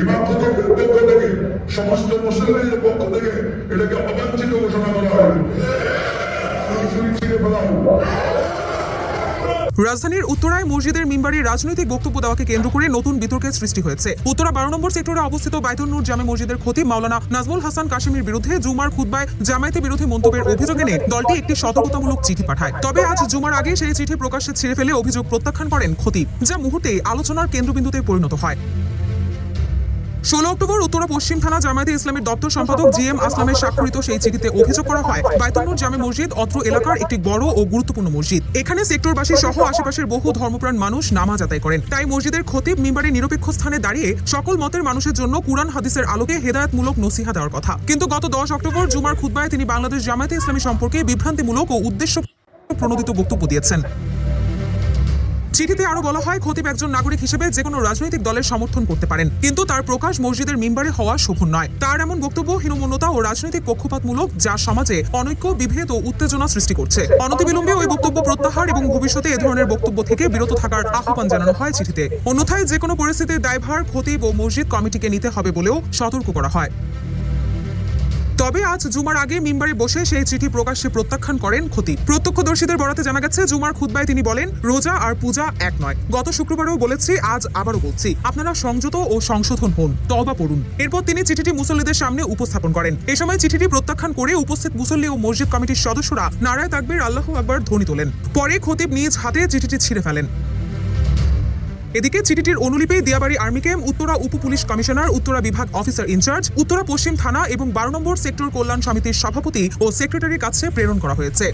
ইমাম খতিবের পক্ষ থেকে সমস্ত মুসলিমের পক্ষ থেকে এটাকে অবাঞ্ছিত ঘোষণা করা হয়। রাজধানীর উত্তরায় মসজিদের মিম্বারে রাজনৈতিক বক্তব্য দেওয়াকে কেন্দ্র করে নতুন বিতর্কের সৃষ্টি হয়েছে। উত্তরা বারো নম্বর সেক্টরে অবস্থিত বাইতুল নূর জামে মসজিদের খতিব মাওলানা নাজমুল হাসান কাশিমের বিরুদ্ধে জুমার খুতবায় জামায়াতে বিরোধী মন্তব্যের অভিযোগ এনে দলটি একটি সতর্কতামূলক চিঠি পাঠায়। তবে আজ জুমার আগে সেই চিঠি প্রকাশ্যে ছিঁড়ে ফেলে অভিযোগ প্রত্যাখ্যান করেন খতিব, যা মুহূর্তেই আলোচনার কেন্দ্রবিন্দুতে পরিণত হয়। ষোলো অক্টোবর উত্তরা পশ্চিম থানা জামায়াতে ইসলামের দপ্তর সম্পাদক জি এম আসলামের স্বাক্ষরিত সেই চিঠিতে অভিযোগ করা হয় বাইতুলনুর জামে মসজিদ অত্র এলাকার একটি বড় ও গুরুত্বপূর্ণ মসজিদ। এখানে সেক্টরবাসী সহ আশেপাশের বহু ধর্মপ্রাণ মানুষ নামাজ আদায় করেন। তাই মসজিদের খতিব মিম্বারে নিরপেক্ষ স্থানে দাঁড়িয়ে সকল মতের মানুষের জন্য কুরআন হাদিসের আলোকে হেদায়তমূলক নসিহা দেওয়ার কথা। কিন্তু গত দশ অক্টোবর জুমার খুতবায় তিনি বাংলাদেশ জামায়াতে ইসলামী সম্পর্কে বিভ্রান্তিমূলক ও উদ্দেশ্য প্রণোদিত বক্তব্য দিয়েছেন। চিঠিতে আরও বলা হয়, খতিব একজন নাগরিক হিসেবে যে কোনো রাজনৈতিক দলের সমর্থন করতে পারেন। কিন্তু তার প্রকাশ মসজিদের মিম্বারে হওয়া শোভন নয়। তার এমন বক্তব্য হীনমন্যতা ও রাজনৈতিক পক্ষপাতমূলক যা সমাজে অনৈক্য, বিভেদ ও উত্তেজনা সৃষ্টি করছে। অনতিবিলম্বে ওই বক্তব্য প্রত্যাহার এবং ভবিষ্যতে এ ধরনের বক্তব্য থেকে বিরত থাকার আহ্বান জানানো হয় চিঠিতে। অন্যথায় যে কোনো পরিস্থিতির দায়ভার খতিব ও মসজিদ কমিটিকে নিতে হবে বলেও সতর্ক করা হয়। তবে আজ জুমার আগে মিম্বারে বসে সেই চিঠি প্রকাশ্যে প্রত্যাখ্যান করেন খতিব। প্রত্যক্ষদর্শীদের বরাতে জানা গেছে, জুমার খুতবায় তিনি বলেন, রোজা আর পূজা এক নয়। গত শুক্রবারও বলেছি, আজ আবারও বলছি। আপনারা সংযত ও সংশোধন হন তবা পড়ুন। এরপর তিনি চিঠিটি মুসল্লিদের সামনে উপস্থাপন করেন। এ সময় চিঠিটি প্রত্যাখ্যান করে উপস্থিত মুসল্লি ও মসজিদ কমিটির সদস্যরা নারায় তাকবীর, আল্লাহ আকবার ধ্বনি তোলেন। পরে খতিব নিজ হাতে চিঠিটি ছিঁড়ে ফেলেন। এদিকে চিঠিটির অনুলিপি দিয়াবাড়ি আর্মি ক্যাম্প, উত্তরা উপ পুলিশ কমিশনার, উত্তরা বিভাগ অফিসার ইনচার্জ, উত্তরা পশ্চিম থানা এবং বারো নম্বর সেক্টর কল্যাণ সমিতির সভাপতি ও সেক্রেটারির কাছে প্রেরণ করা হয়েছে।